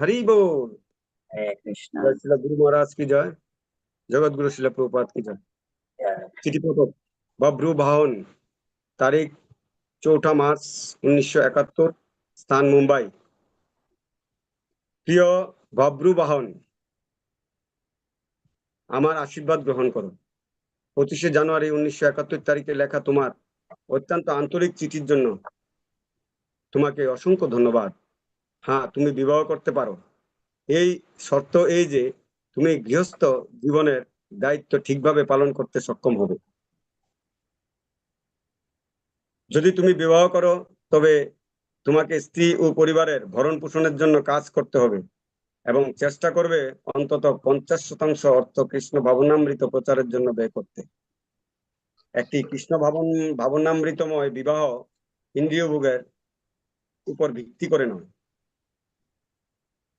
হরি বল। শিলা গুরু মহারাজ কি জয়? জগৎ গুরু শিলা প্রভুপাত কি জয়? চিঠি পথক বব্রু বাহন তারিখ চৌঠা মার্চ উনিশশো একাত্তর স্থান মুম্বাই। প্রিয় বব্রু বাহন আমার আশীর্বাদ গ্রহণ করো। পঁচিশে জানুয়ারি উনিশশো একাত্তর তারিখে লেখা তোমার অত্যন্ত আন্তরিক চিঠির জন্য তোমাকে অসংখ্য ধন্যবাদ। হ্যাঁ তুমি বিবাহ করতে পারো। এই শর্ত এই যে, তুমি গৃহস্থ জীবনের দায়িত্ব ঠিকভাবে পালন করতে সক্ষম হবে। যদি তুমি বিবাহ করো, তবে তোমাকে স্ত্রী ও পরিবারের ভরণ পোষণের জন্য কাজ করতে হবে এবং চেষ্টা করবে অন্তত পঞ্চাশ শতাংশ অর্থ কৃষ্ণ ভাবনামৃত প্রচারের জন্য ব্যয় করতে। একটি কৃষ্ণ ভাবন, ভাবনামৃতময় বিবাহ ইন্দ্রিয় ভোগের উপর ভিত্তি করে নয়।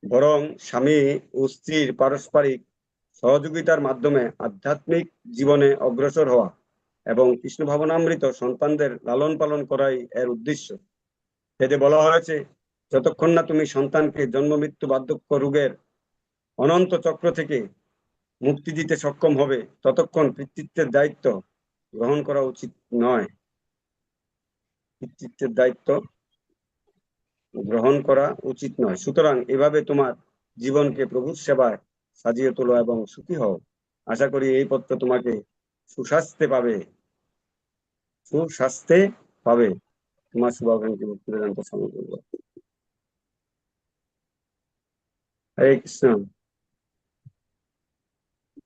বরং স্বামী ও স্ত্রীর পারস্পরিক সহযোগিতার মাধ্যমে আধ্যাত্মিক জীবনে অগ্রসর হওয়া এবং কৃষ্ণ ভাবনামৃত সন্তানদের লালন পালন করাই এর উদ্দেশ্য। এতে বলা হয়েছে, যতক্ষণ না তুমি সন্তানকে জন্ম মৃত্যু বার্ধক্য রোগের অনন্ত চক্র থেকে মুক্তি দিতে সক্ষম হবে, ততক্ষণ পিতৃত্বের দায়িত্ব গ্রহণ করা উচিত নয়। পিতৃত্বের দায়িত্ব গ্রহণ করা উচিত নয়। সুতরাং এভাবে তোমার জীবনকে প্রভুর সেবায় সাজিয়ে তোলো এবং সুখী হও। আশা করি এই পত্র তোমাকে সুস্বাস্থ্যে পাবে। সুস্বাস্থ্যে পাবে। তোমার শুভাকাঙ্ক্ষী ভক্তি বেদান্ত স্বামী বলব হরে কৃষ্ণ।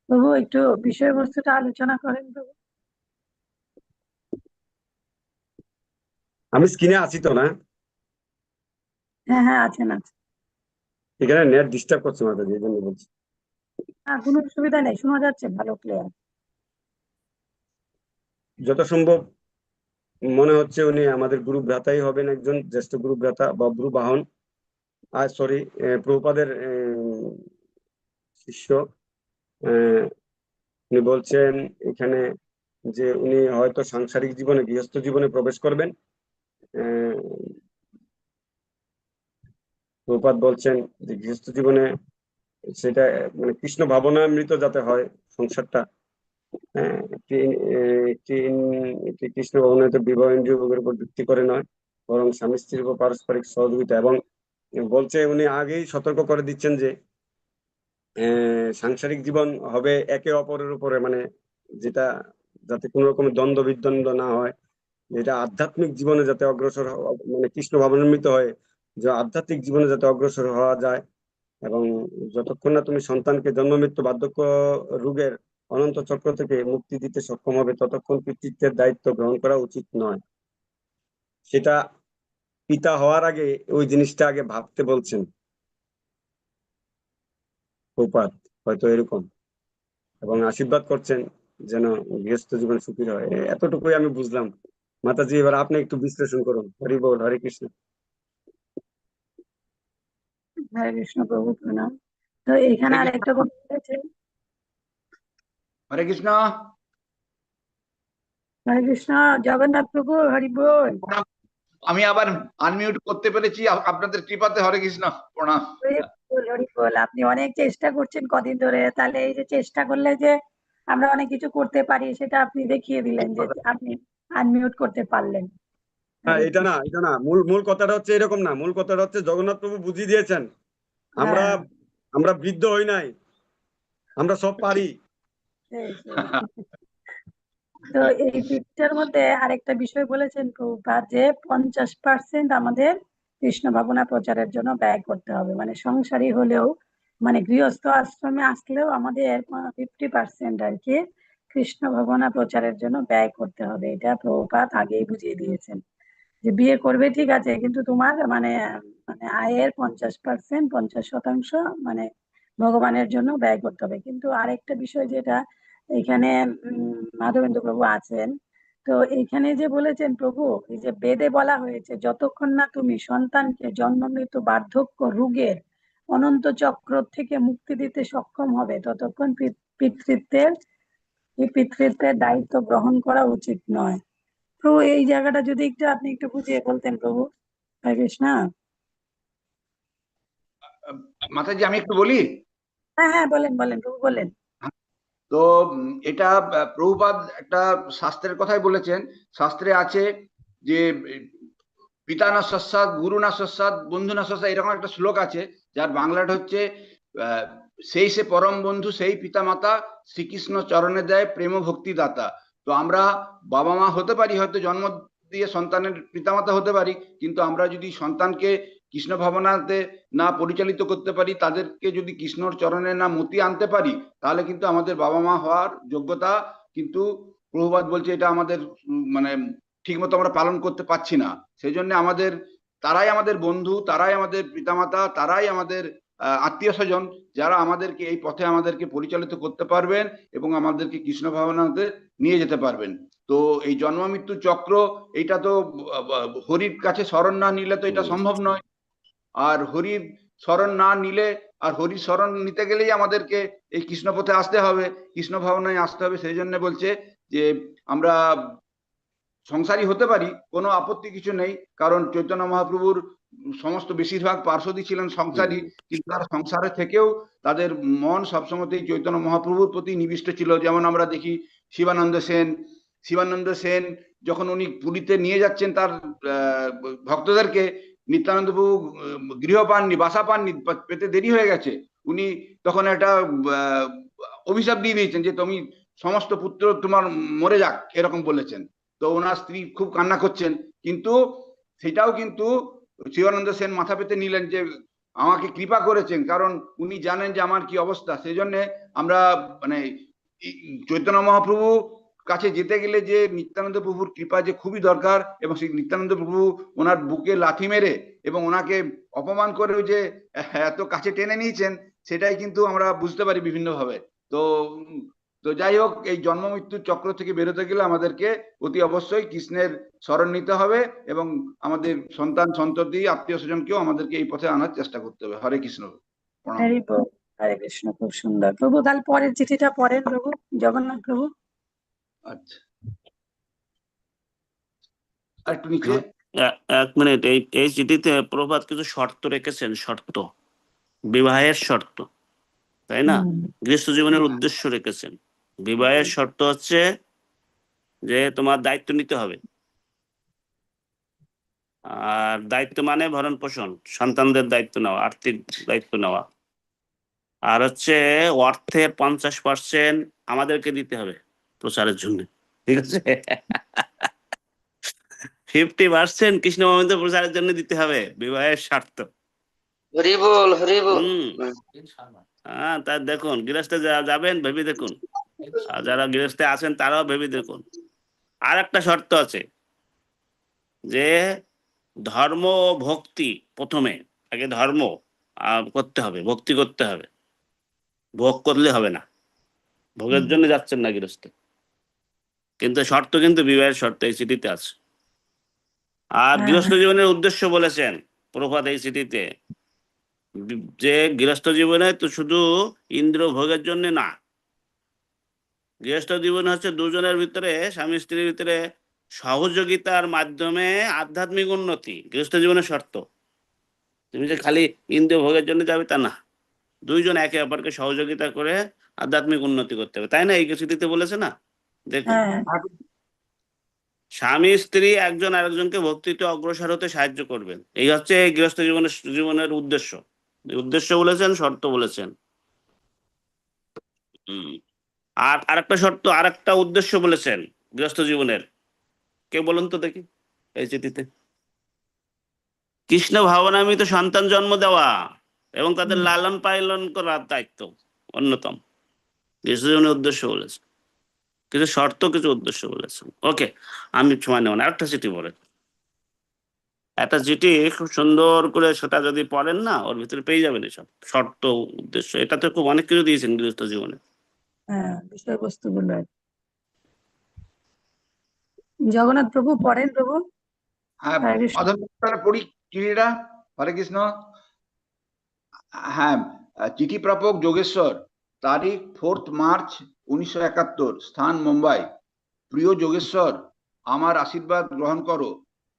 প্রভু একটু বিষয়বস্তুটা আলোচনা করেন প্রভু। আমি স্ক্রিনে আছি তো না? হ্যাঁ হ্যাঁ আছেন আছেন এখানে নেট ডিস্টার্ব করছে এই জন্য বলছি। হ্যাঁ কোনো অসুবিধা নেই শোনা যাচ্ছে ভালো ক্লিয়ার যত সম্ভব মনে হচ্ছে উনি আমাদের গুরু ভ্রাতাই হবেন একজন জ্যেষ্ঠ গুরু ভ্রাতা বব্রু বাহন। আর সরি প্রভুপাদের শিষ্য উনি বলছেন এখানে যে উনি হয়তো সাংসারিক জীবনে গৃহস্থ জীবনে প্রবেশ করবেন। প্রভুপাদ বলছেন যে গৃহস্থ জীবনে সেটা মানে কৃষ্ণ ভাবনামৃত যাতে হয় সংসারটা একটি একটি কৃষ্ণ ভবনের বিবাহ ভোগের উপর ভিত্তি করে নয়, বরং স্বামী স্ত্রীর উপর পারস্পরিক সহযোগিতা এবং বলছে উনি আগেই সতর্ক করে দিচ্ছেন যে সাংসারিক জীবন হবে একে অপরের উপরে মানে যেটা যাতে কোনো রকমের দ্বন্দ্ব বিদ্বন্দ্ব না হয়, যেটা আধ্যাত্মিক জীবনে যাতে অগ্রসর মানে কৃষ্ণ ভাবনান্বিত হয় যে আধ্যাত্মিক জীবনে যাতে অগ্রসর হওয়া যায় এবং যতক্ষণ না তুমি সন্তানকে জন্ম, মৃত্যু, বার্ধক্য রোগের অনন্ত চক্র থেকে মুক্তি দিতে সক্ষম হবে, ততক্ষণ পিতৃত্বের দায়িত্ব গ্রহণ করা উচিত নয়। সেটা পিতা হওয়ার আগে ওই জিনিসটা আগে ভাবতে বলছেন। উপাত, হয়তো এরকম। এবং আশীর্বাদ করছেন যেন গৃহস্থ জীবন সুখী হয়। এতটুকুই আমি বুঝলাম। মাতাজি, এবার আপনি একটু বিশ্লেষণ করুন। হরি বল, হরে কৃষ্ণ। হরে কৃষ্ণ প্রভু প্রণাম। তো এখানে আর একটা কথা বলেছে হরে কৃষ্ণ। হরে কৃষ্ণ জগন্নাথ প্রভু হরি বল। আমি আবার আনমিউট করতে পেরেছি আপনাদের কৃপাতে হরে কৃষ্ণ প্রণাম। হরি বল আপনি অনেক চেষ্টা করছেন কদিন ধরে তাহলে এই যে চেষ্টা করলে যে আমরা অনেক কিছু করতে পারি সেটা আপনি দেখিয়ে দিলেন যে আপনি আনমিউট করতে পারলেন। হ্যাঁ এটা না এটা না। মূল মূল কথাটা হচ্ছে এরকম না। মূল কথাটা হচ্ছে জগন্নাথ প্রভু বুঝিয়ে দিয়েছেন। আমরা হ্যাঁ। আমরা বৃদ্ধ হই নাই। আমরা সব পারি। তো এই মধ্যে আরেকটা বিষয় বলেছেন যে পঞ্চাশ পার্সেন্ট আমাদের কৃষ্ণ ভাবনা প্রচারের জন্য ব্যয় করতে হবে। মানে সংসারী হলেও মানে গৃহস্থ আশ্রমে আসলেও আমাদের ফিফটি পার্সেন্ট আর কি কৃষ্ণ ভাবনা প্রচারের জন্য ব্যয় করতে হবে। এটা প্রভুপাদ আগেই বুঝিয়ে দিয়েছেন। যে বিয়ে করবে, ঠিক আছে, কিন্তু তোমার মানে মানে আয়ের পঞ্চাশ পার্সেন্ট পঞ্চাশ শতাংশ মানে ভগবানের জন্য ব্যয় করতে হবে। কিন্তু আরেকটা বিষয় যেটা, এখানে মাধবেন্দ্র প্রভু আছেন, তো এইখানে যে বলেছেন, প্রভু, এই যে বেদে বলা হয়েছে, যতক্ষণ না তুমি সন্তানকে জন্ম মৃত্যু বার্ধক্য রোগের অনন্ত চক্র থেকে মুক্তি দিতে সক্ষম হবে, ততক্ষণ পিতৃত্বের, এই পিতৃত্বের দায়িত্ব গ্রহণ করা উচিত নয়। প্রভু এই জায়গাটা যদি একটু আপনি একটু বুঝিয়ে বলতেন প্রভু হরে কৃষ্ণ। মাতাজি আমি একটু বলি? হ্যাঁ হ্যাঁ বলেন বলেন প্রভু বলেন। তো এটা প্রভুপাদ একটা শাস্ত্রের কথাই বলেছেন। শাস্ত্রে আছে যে পিতা না সস্বাদ গুরু না সস্বাদ বন্ধু না সস্বাদ এরকম একটা শ্লোক আছে যার বাংলাটা হচ্ছে আহ, সেই সে পরম বন্ধু সেই পিতা মাতা শ্রীকৃষ্ণ চরণে দেয় প্রেম ভক্তি দাতা তো আমরা বাবা মা হতে পারি, হয়তো জন্ম দিয়ে সন্তানের পিতামাতা হতে পারি, কিন্তু আমরা যদি সন্তানকে কৃষ্ণ ভাবনাতে না পরিচালিত করতে পারি, তাদেরকে যদি কৃষ্ণর চরণে না মতি আনতে পারি, তাহলে কিন্তু আমাদের বাবা মা হওয়ার যোগ্যতা কিন্তু প্রভুপাত বলছে এটা আমাদের মানে ঠিক মতো আমরা পালন করতে পারছি না। সেই জন্য আমাদের, তারাই আমাদের বন্ধু, তারাই আমাদের পিতামাতা, তারাই আমাদের আত্মীয় স্বজন যারা আমাদেরকে এই পথে আমাদেরকে পরিচালিত করতে পারবেন এবং আমাদেরকে কৃষ্ণ ভাবনাতে নিয়ে যেতে পারবেন। তো এই জন্ম মৃত্যু চক্র এইটা তো হরির কাছে স্মরণ না নিলে তো এটা সম্ভব নয়। আর হরির স্মরণ না নিলে আর হরির স্মরণ নিতে গেলেই আমাদেরকে এই কৃষ্ণ পথে আসতে হবে। কৃষ্ণ ভাবনায় আসতে হবে সেই জন্য বলছে যে আমরা সংসারী হতে পারি কোনো আপত্তি কিছু নেই। কারণ চৈতন্য মহাপ্রভুর সমস্ত বেশিরভাগ পার্শ্বদী ছিলেন সংসারী কিন্তু তার সংসারে থেকেও তাদের মন সবসময়তেই চৈতন্য মহাপ্রভুর প্রতি নিবিষ্ট ছিল। যেমন আমরা দেখি শিবানন্দ সেন। শিবানন্দ সেন যখন উনি পুরীতে নিয়ে যাচ্ছেন তার ভক্তদেরকে নিত্যানন্দ প্রভু গৃহ পাননি বাসা পাননি পেতে দেরি হয়ে গেছে। উনি তখন একটা অভিশাপ দিয়ে দিয়েছেন যে তুমি সমস্ত পুত্র তোমার মরে যাক এরকম বলেছেন। তো ওনার স্ত্রী খুব কান্না করছেন। কিন্তু সেটাও কিন্তু শিবানন্দ সেন মাথা পেতে নিলেন যে আমাকে কৃপা করেছেন, কারণ উনি জানেন যে আমার কি অবস্থা। সেই জন্য আমরা মানে চৈতন্য মহাপ্রভু কাছে যেতে গেলে যে নিত্যানন্দ প্রভুর কৃপা যে খুবই দরকার এবং সেই নিত্যানন্দ প্রভু ওনার বুকে লাথি মেরে এবং ওনাকে অপমান করেও যে এত কাছে টেনে নিয়েছেন, সেটাই কিন্তু আমরা বুঝতে পারি বিভিন্নভাবে। তো তো যাই হোক এই জন্ম মৃত্যুর চক্র থেকে বেরোতে গেলে আমাদেরকে অতি অবশ্যই কৃষ্ণের স্মরণ নিতে হবে এবং আমাদের সন্তান সন্ততি আত্মীয় স্বজনকেও আমাদেরকে এই পথে আনার চেষ্টা করতে হবে। হরে কৃষ্ণ। প্রণাম। হরে কৃষ্ণ খুব সুন্দর। প্রভু তাহলে পরের চিঠিটা পড়েন প্রভু জগন্নাথ প্রভু। আচ্ছা। আর একটু নিচে এক মিনিট এই এই চিঠিতে প্রভাত কিছু শর্ত রেখেছেন শর্ত। বিবাহের শর্ত তাই না? গৃহস্থ জীবনের উদ্দেশ্য রেখেছেন। বিবাহের শর্ত হচ্ছে যে তোমার দায়িত্ব নিতে হবে। আর দায়িত্ব মানে ভরণ পোষণ সন্তানদের দায়িত্ব নেওয়া আর্থিক দায়িত্ব নেওয়া। আর হচ্ছে অর্থের পঞ্চাশ পার্সেন্ট আমাদেরকে দিতে হবে প্রচারের জন্য ঠিক আছে? ফিফটি পার্সেন্ট কৃষ্ণ মন্দির প্রচারের জন্য দিতে হবে বিবাহের স্বার্থ। হরি বল হরি বল হুম। হ্যাঁ তা দেখুন গৃহস্থে যা- যাবেন ভেবে দেখুন। আর যারা গৃহস্থে আছেন তারাও ভেবে দেখুন। আর একটা শর্ত আছে যে ধর্ম ও ভক্তি প্রথমে আগে ধর্ম করতে হবে ভক্তি করতে হবে। ভোগ করলে হবে না। ভোগের জন্য যাচ্ছেন না গৃহস্থে। কিন্তু শর্ত কিন্তু বিবাহের শর্ত এই চিঠিতে আছে। আর হ্যাঁ। গৃহস্থ জীবনের উদ্দেশ্য বলেছেন প্রভাত এই চিঠিতে যে গৃহস্থ জীবনে তো শুধু ইন্দ্র ভোগের জন্য না গৃহস্থ জীবন হচ্ছে দুজনের ভিতরে স্বামী স্ত্রীর ভিতরে সহযোগিতার মাধ্যমে আধ্যাত্মিক উন্নতি গৃহস্থ জীবনের শর্ত। তুমি যে খালি ইন্দ্রিয় ভোগের জন্য যাবে তা না। দুইজন একে অপরকে সহযোগিতা করে আধ্যাত্মিক উন্নতি করতে হবে। তাই না? এই চিঠিতে বলেছে না? দেখুন। হ্যাঁ। স্বামী স্ত্রী একজন আরেকজনকে ভক্তিতে অগ্রসর হতে সাহায্য করবেন। এই হচ্ছে এই গৃহস্থ জীবনের জীবনের উদ্দেশ্য। উদ্দেশ্য বলেছেন শর্ত বলেছেন। হুম। আর আরেকটা শর্ত আরেকটা উদ্দেশ্য বলেছেন গৃহস্থ জীবনের। কে বলুন তো দেখি এই চিঠিতে। কৃষ্ণ ভাবনামিত সন্তান জন্ম দেওয়া এবং তাদের লালন পালন করার দায়িত্ব অন্যতম। গৃহস্থ জীবনের উদ্দেশ্য বলেছে কিছু শর্ত কিছু উদ্দেশ্য বলেছেন। ওকে আমি সময় নেব না একটা চিঠি বলেন একটা চিঠি খুব সুন্দর করে সেটা যদি পড়েন না ওর ভিতরে পেয়ে যাবেন এসব শর্ত উদ্দেশ্য। এটা তো খুব অনেক কিছু দিয়েছেন গৃহস্থ জীবনে। বিষয়বস্তুগুলো আর জগন্নাথ প্রভু পড়েন প্রভু? হ্যাঁ পড়ি চিঠিটা হরে কৃষ্ণ। হ্যাঁ চিঠি প্রাপক যোগেশ্বর তারিখ ফোর্থ মার্চ উনিশশো একাত্তর স্থান মুম্বাই। প্রিয় যোগেশ্বর আমার আশীর্বাদ গ্রহণ করো।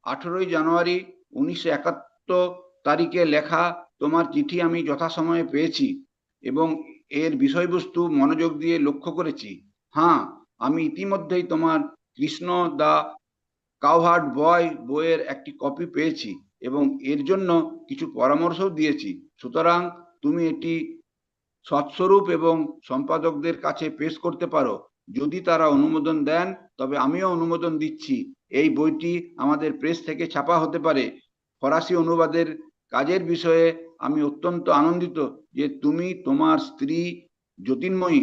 আঠেরোই জানুয়ারি উনিশশো একাত্তর তারিখে লেখা তোমার চিঠি আমি যথাসময়ে পেয়েছি। এবং এর বিষয়বস্তু মনোযোগ দিয়ে লক্ষ্য করেছি। হ্যাঁ আমি ইতিমধ্যেই তোমার কৃষ্ণ দা কাউহার্ড বয় বইয়ের একটি কপি পেয়েছি এবং এর জন্য কিছু পরামর্শও দিয়েছি। সুতরাং তুমি এটি সৎস্বরূপ এবং সম্পাদকদের কাছে পেশ করতে পারো। যদি তারা অনুমোদন দেন, তবে আমিও অনুমোদন দিচ্ছি। এই বইটি আমাদের প্রেস থেকে ছাপা হতে পারে। ফরাসি অনুবাদের কাজের বিষয়ে আমি অত্যন্ত আনন্দিত যে তুমি তোমার স্ত্রী জ্যোতির্ময়ী।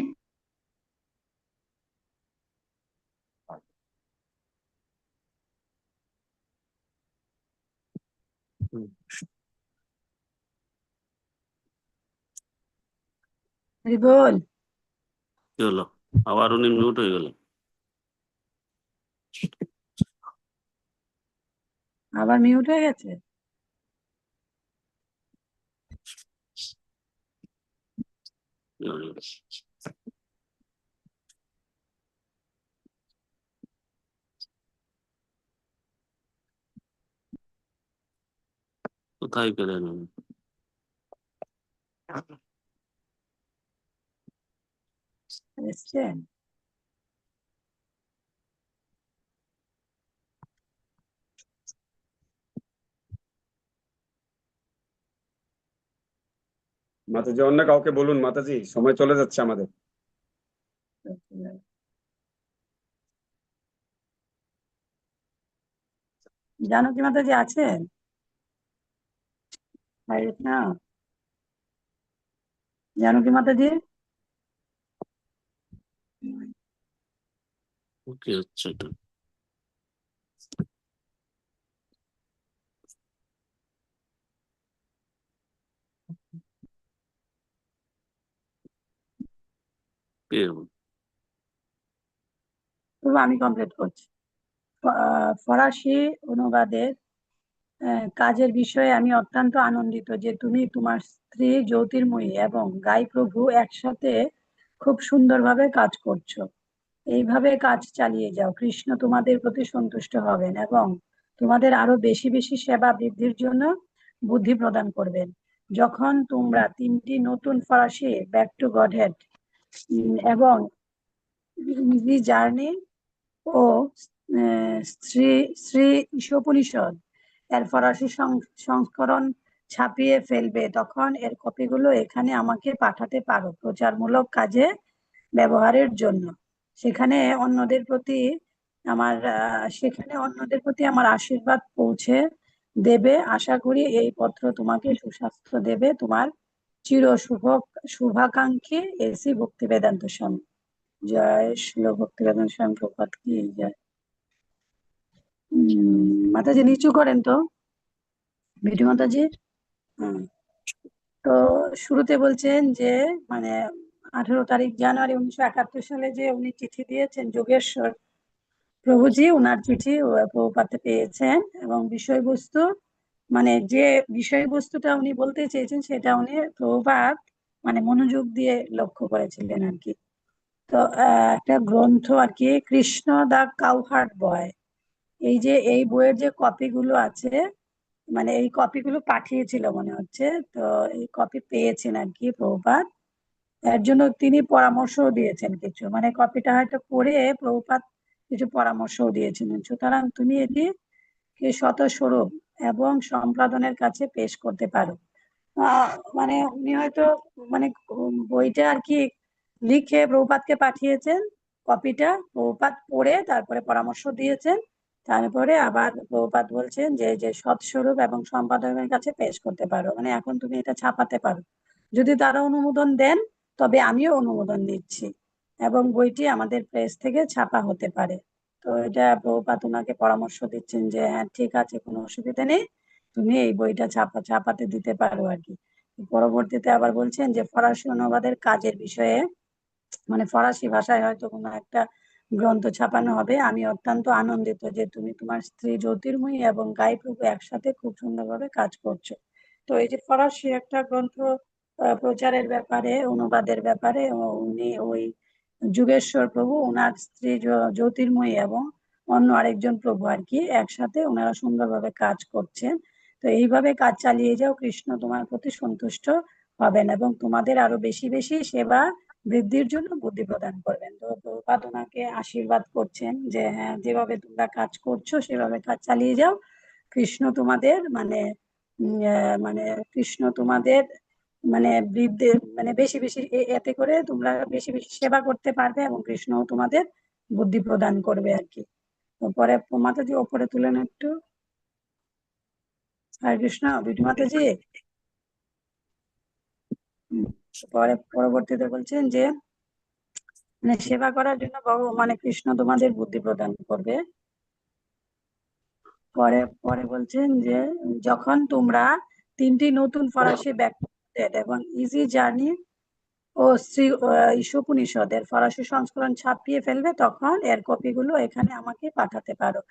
বল কি হলো? আবার উনি মিউট হয়ে গেল। আবার মিউট হয়ে গেছে? কোথায় গেলেন উনি? এসছেন মাতাজি অন্য কাউকে বলুন মাতাজি সময় চলে যাচ্ছে আমাদের। জানকী মাতাজি আছেন না। জানকী মাতাজি? কি হচ্ছে এটা এলো? আমি কমপ্লিট করছি। ফরাসি অনুবাদের কাজের বিষয়ে আমি অত্যন্ত আনন্দিত যে তুমি তোমার স্ত্রী জ্যোতির্ময়ী এবং গাই প্রভু একসাথে খুব সুন্দরভাবে কাজ করছ। এইভাবে কাজ চালিয়ে যাও। কৃষ্ণ তোমাদের প্রতি সন্তুষ্ট হবেন এবং তোমাদের আরও বেশি বেশি সেবা বৃদ্ধির জন্য বুদ্ধি প্রদান করবেন। যখন তোমরা তিনটি নতুন ফরাসি ব্যাক টু গডহেড এবং ইংরেজি জার্নি ও শ্রী শ্রী ঈশোপনিষদ। এর ফরাসি সংস্করণ ছাপিয়ে ফেলবে। তখন এর কপিগুলো এখানে আমাকে পাঠাতে পারো প্রচারমূলক কাজে ব্যবহারের জন্য। সেখানে অন্যদের প্রতি আমার সেখানে অন্যদের প্রতি আমার আশীর্বাদ পৌঁছে দেবে। আশা করি এই পত্র তোমাকে সুস্বাস্থ্য দেবে। তোমার চির শুভ, শুভাকাঙ্ক্ষী এসি ভক্তি বেদান্ত স্বামী। জয় শিল ভক্তি বেদান্ত স্বামী প্রপাত কি জয়। মাতাজি নিচু করেন তো? ভিডি মাতাজি? তো শুরুতে বলছেন যে মানে আঠেরো তারিখ জানুয়ারি উনিশশো একাত্তর সালে যে উনি চিঠি দিয়েছেন, যোগেশ্বর প্রভুজি ওনার চিঠি প্রভুপাতে পেয়েছেন এবং বিষয়বস্তু মানে যে বিষয়বস্তুটা উনি বলতে চেয়েছেন সেটা উনি প্রভুপাত মানে মনোযোগ দিয়ে লক্ষ্য করেছিলেন আর কি। তো একটা গ্রন্থ আর কি, কৃষ্ণ দা কাউহার্ট বয়। এই যে, এই বইয়ের যে কপিগুলো আছে মানে এই কপিগুলো পাঠিয়েছিল মনে হচ্ছে, তো এই কপি পেয়েছেন আর কি প্রভুপাত এর জন্য তিনি পরামর্শও দিয়েছেন কিছু। মানে কপিটা হয়তো পড়ে প্রভুপাত কিছু পরামর্শও দিয়েছিলেন। সুতরাং তুমি এটি কে শত স্বরূপ এবং সম্পাদনের কাছে পেশ করতে পারো। মানে উনি হয়তো মানে বইটা আর কি লিখে প্রভুপাতকে পাঠিয়েছেন, কপিটা প্রভুপাত পড়ে তারপরে পরামর্শ দিয়েছেন, তারপরে আবার প্রভুপাত বলছেন যে যে সৎস্বরূপ এবং সম্পাদকের কাছে পেশ করতে পারো। মানে এখন তুমি এটা ছাপাতে পারো। যদি তারা অনুমোদন দেন, তবে আমিও অনুমোদন নিচ্ছি এবং বইটি আমাদের প্রেস থেকে ছাপা হতে পারে। তো এটা প্রভুপাত ওনাকে পরামর্শ দিচ্ছেন যে হ্যাঁ ঠিক আছে, কোনো অসুবিধা নেই। তুমি এই বইটা ছাপা, ছাপাতে দিতে পারো আর কি পরবর্তীতে আবার বলছেন যে, ফরাসি অনুবাদের কাজের বিষয়ে মানে ফরাসি ভাষায় হয়তো কোনো একটা গ্রন্থ ছাপানো হবে। আমি অত্যন্ত আনন্দিত যে, তুমি তোমার স্ত্রী জ্যোতির্ময়ী এবং গাই প্রভু একসাথে খুব সুন্দরভাবে কাজ করছ। তো এই যে ফরাসি একটা গ্রন্থ প্রচারের ব্যাপারে, অনুবাদের ব্যাপারে উনি ওই যুগেশ্বর প্রভু ওনার স্ত্রী জ্যোতির্ময়ী এবং অন্য আরেকজন প্রভু আর কি, একসাথে ওনারা সুন্দরভাবে কাজ করছেন। তো এইভাবে কাজ চালিয়ে যাও, কৃষ্ণ তোমার প্রতি সন্তুষ্ট হবেন এবং তোমাদের আরও বেশি বেশি সেবা বৃদ্ধির জন্য বুদ্ধি প্রদান করবেন। তো প্রভুপাদ ওনাকে আশীর্বাদ করছেন যে হ্যাঁ যেভাবে তোমরা কাজ করছ, সেভাবে কাজ চালিয়ে যাও। কৃষ্ণ তোমাদের মানে মানে কৃষ্ণ তোমাদের মানে বৃদ্ধি মানে বেশি বেশি এতে করে তোমরা বেশি বেশি সেবা করতে পারবে এবং কৃষ্ণ তোমাদের বুদ্ধি প্রদান করবে আর কি। পরে মাতাজি ওপরে তুলেন একটু। হরে কৃষ্ণ বিটু মাতাজি। পরে পরবর্তীতে বলছেন যে মানে সেবা করার জন্য মানে কৃষ্ণ তোমাদের বুদ্ধি প্রদান করবে। পরে পরে বলছেন যে, যখন তোমরা তিনটি নতুন ফরাসি ব্যাকটেড এবং ইজি জার্নি ও শ্রী ঈশোপনিষদের ফরাসি সংস্করণ ছাপিয়ে ফেলবে, তখন এর কপিগুলো এখানে আমাকে পাঠাতে পারো।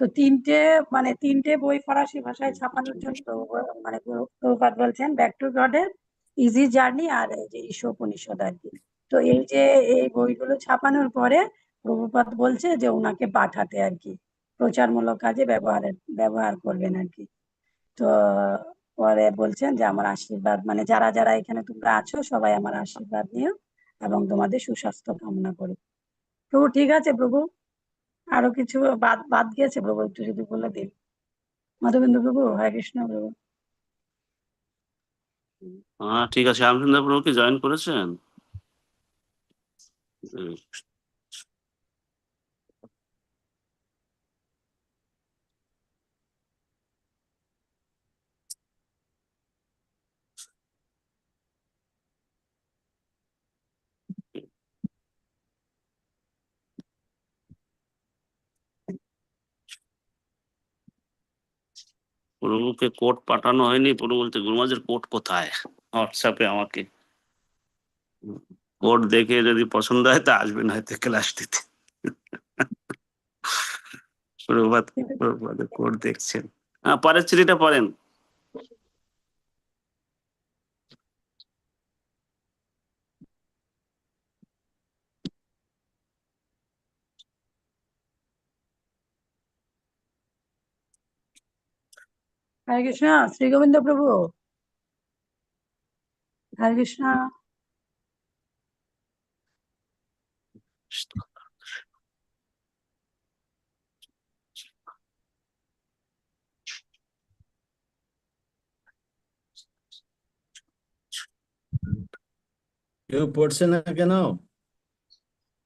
তো তিনটে মানে তিনটে বই ফরাসি ভাষায় ছাপানোর জন্য মানে প্রভু- বলছেন ব্যাক টু গডের ইজি জার্নি আর এই যে ঈশোপনিষদ আর কি। তো এই যে এই বইগুলো ছাপানোর পরে প্রভুপাত বলছে যে ওনাকে পাঠাতে আর কি। প্রচারমূলক কাজে ব্যবহারের, ব্যবহার করবেন আর কি। তো পরে বলছেন যে, আমার আশীর্বাদ। মানে যারা যারা এখানে তোমরা আছো, সবাই আমার আশীর্বাদ নিও এবং তোমাদের সুস্বাস্থ্য কামনা করি। প্রভু, ঠিক আছে প্রভু? আরও কিছু বাদ বাদ গিয়েছে প্রভু? একটু যদি বলে দিন। মাধবেন্দ্র প্রভু, হরে কৃষ্ণ প্রভু। হ্যাঁ ঠিক আছে। শ্যামসুন্দর প্রভু কি জয়েন করেছেন? প্রভুকে কোড পাঠানো হয়নি। প্রভু বলতে গুরুমাজের কোড কোথায়? হোয়াটসঅ্যাপে আমাকে। কোড দেখে যদি পছন্দ হয়, তা আসবেন হয়তো ক্লাস দিতে। প্রভুপাত প্রভুপাদের কোড দেখছেন। হ্যাঁ পরের চিঠিটা পড়েন। হরে কৃষ্ণ শ্রী গোবিন্দ প্রভু। হরে কৃষ্ণ। কেউ পড়ছে না কেন?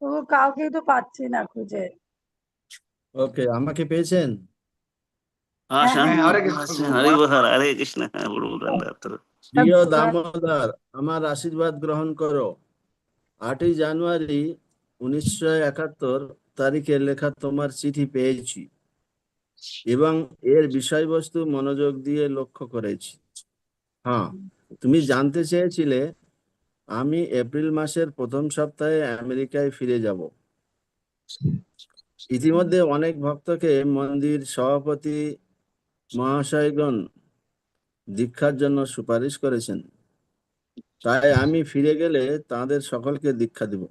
প্রভু কাউকেই তো পাচ্ছি না খুঁজে। ওকে আমাকে পেয়েছেন? প্রিয় দামোদর আমার আশীর্বাদ গ্রহণ করো আটই জানুয়ারি উনিশশো একাত্তর তারিখে লেখা তোমার চিঠি পেয়েছি এবং এর বিষয়বস্তু মনোযোগ দিয়ে লক্ষ্য করেছি হ্যাঁ তুমি জানতে চেয়েছিলে আমি এপ্রিল মাসের প্রথম সপ্তাহে আমেরিকায় ফিরে যাব ইতিমধ্যে অনেক ভক্তকে মন্দির সভাপতি মহাশয়গণ দীক্ষার জন্য সুপারিশ করেছেন। তাই আমি ফিরে গেলে তাদের সকলকে দীক্ষা দিব।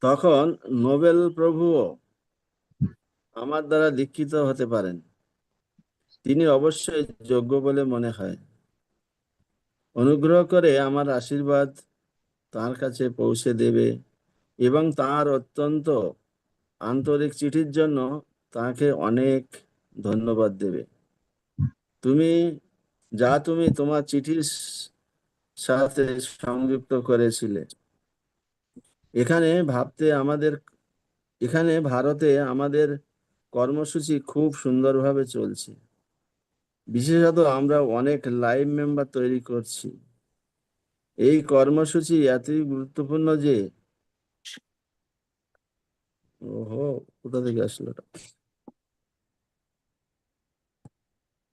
তখন নোবেল প্রভুও আমার দ্বারা দীক্ষিত হতে পারেন। তিনি অবশ্যই যোগ্য বলে মনে হয়। অনুগ্রহ করে আমার আশীর্বাদ তার কাছে পৌঁছে দেবে এবং তার অত্যন্ত আন্তরিক চিঠির জন্য তাকে অনেক ধন্যবাদ দেবে। তুমি, যা তুমি তোমার চিঠির সাথে সংযুক্ত করেছিলে। এখানে ভাবতে আমাদের, এখানে ভারতে আমাদের কর্মসূচি খুব সুন্দরভাবে চলছে। বিশেষত আমরা অনেক লাইভ মেম্বার তৈরি করছি। এই কর্মসূচি এতই গুরুত্বপূর্ণ যে, ওহো, কোথা থেকে আসলো এটা?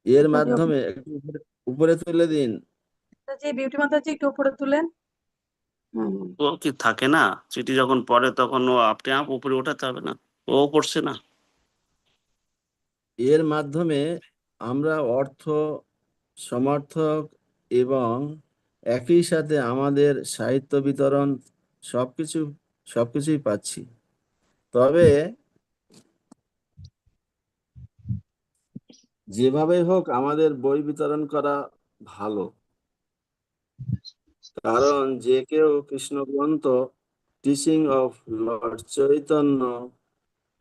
এর মাধ্যমে একটু উপরে- উপরে তুলে দিন। মাতাজি বিউটি মাতাজি একটু উপরে তুলেন। ও কি থাকে না? চিঠি যখন পড়ে তখন ও আপনি আপ উপরে ওঠাতে হবে না। ও পড়ছে না। এর মাধ্যমে আমরা অর্থ সমর্থক এবং একই সাথে আমাদের সাহিত্য বিতরণ সবকিছু সবকিছুই পাচ্ছি। তবে যেভাবে হোক আমাদের বই বিতরণ করা ভালো। কারণ যে কেউ কৃষ্ণ গ্রন্থ teaching of Lord Chaitanya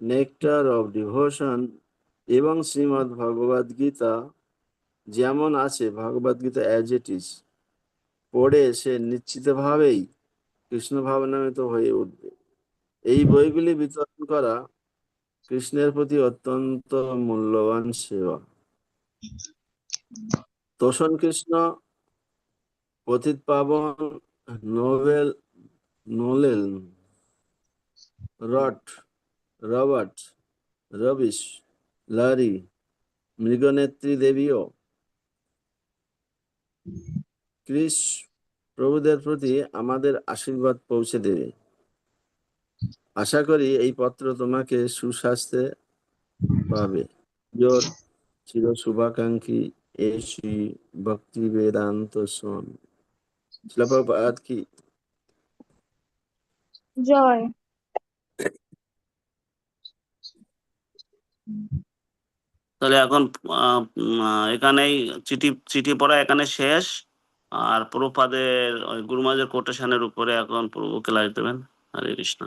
nectar of devotion এবং শ্রীমদ্ ভগবদ গীতা যেমন আছে, Bhagavad Gita as it is পড়ে সে নিশ্চিতভাবেই কৃষ্ণ ভাবনামিত হয়ে উঠবে। এই বইগুলি বিতরণ করা কৃষ্ণের প্রতি অত্যন্ত মূল্যবান সেবা। তোষণ কৃষ্ণ পতিত পাবন, নোবেল, নোলেল, রট, রবার্ট, রবিশ, লারি, মৃগনেত্রী দেবীও। ক্রিস প্রভুদের প্রতি আমাদের আশীর্বাদ পৌঁছে দেবে আশা করি এই পত্র তোমাকে সুস্বাস্থ্যে পাবে। জোর। চির শুভাকাঙ্ক্ষী এসি ভক্তি বেদান্ত স্বামী শিলাপ্রপাত কি জয় তাহলে এখন আহ, এখানেই চিঠি চিঠি পড়া এখানে শেষ। আর প্রভুপাদের ওই গুরুমাজের কোটেশনের উপরে এখন প্রভু ক্লাস দেবেন। হরে কৃষ্ণ।